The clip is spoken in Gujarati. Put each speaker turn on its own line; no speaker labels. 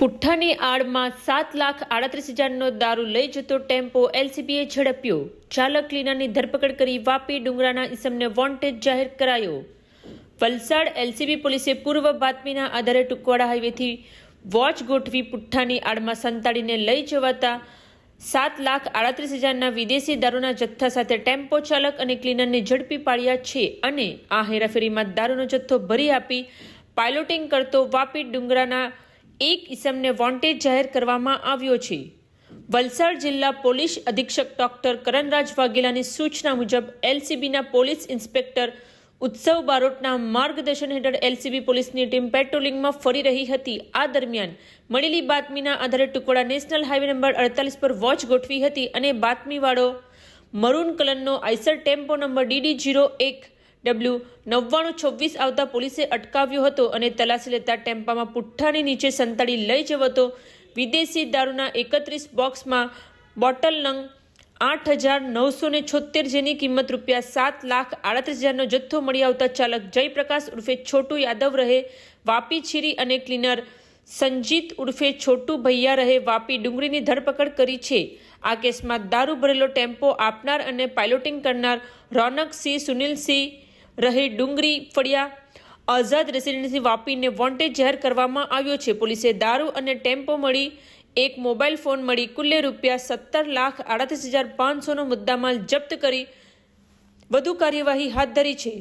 પુઠ્ઠાની આડમાં સાત લાખ આડત્રીસ હજારનો દારૂ લઈ જતો ટેમ્પો એલસીબીએ ઝડપ્યો. ચાલક ક્લીનરની ધરપકડ કરી વાપી ડુંગરાના ઇસમને વોન્ટેજ જાહેર કરાયો. વલસાડ એલસીબી પોલીસે પૂર્વ બાતમીના આધારે ટુકવાડા હાઈવેથી વોચ ગોઠવી પુઠ્ઠાની આડમાં સંતાડીને લઈ જવાતા સાત લાખ આડત્રીસ હજારના વિદેશી દારૂના જથ્થા સાથે ટેમ્પો ચાલક અને ક્લીનરને ઝડપી પાડ્યા છે અને આ હેરાફેરીમાં દારૂનો જથ્થો ભરી આપી પાયલોટિંગ કરતો વાપી ડુંગરાના એક ઇસમને વોન્ટેજ જાહેર કરવામાં આવ્યો છે. વલસાડ જિલ્લા પોલીસ અધિક્ષક ડોક્ટર કરણરાજ વાઘેલાની સૂચના મુજબ એલસીબીના પોલીસ ઇન્સ્પેક્ટર ઉત્સવ બારોટના માર્ગદર્શન હેઠળ એલસીબી પોલીસની ટીમ પેટ્રોલિંગમાં ફરી રહી હતી. આ દરમિયાન મળેલી બાતમીના આધારે ટુકડા નેશનલ હાઈવે નંબર અડતાલીસ પર વોચ ગોઠવી હતી અને બાતમીવાળો મરૂન કલરનો Eicher tempo number DD zero એક ડબલ્યુ નવ્વાણું છવ્વીસ આવતા પોલીસે અટકાવ્યો હતો અને તલાશી લેતા ટેમ્પામાં પુઠ્ઠાની નીચે સંતાડી લઈ જવતો વિદેશી દારૂના એકત્રીસ બોક્સમાં બોટલ નંગ આઠ હજાર નવસો ને છોતેર જેની કિંમત રૂપિયા સાત લાખ આડત્રીસ હજારનો જથ્થો મળી આવતા ચાલક જયપ્રકાશ ઉર્ફે છોટુ યાદવ રહે, વાપી છીરી અને ક્લીનર સંજીત ઉર્ફે છોટુ ભૈયા રહે, વાપી ડુંગળીની ધરપકડ કરી છે. આ કેસમાં દારૂ ભરેલો ટેમ્પો આપનાર અને પાયલોટિંગ કરનાર રોનક સિંહ સુનિલ સુનિલસિંહ રહે ડુંગરી, ફળિયા, આઝાદ રેસિડેન્સી વાપીને વોન્ટેજ જાહેર કરવામાં આવ્યો છે. પોલીસે દારૂ અને ટેમ્પો મળી એક મોબાઈલ ફોન મળી કુલ્લે રૂપિયા સત્તર લાખ આડત્રીસ હજાર પાંચસોનો મુદ્દામાલ જપ્ત કરી વધુ કાર્યવાહી હાથ ધરી છે.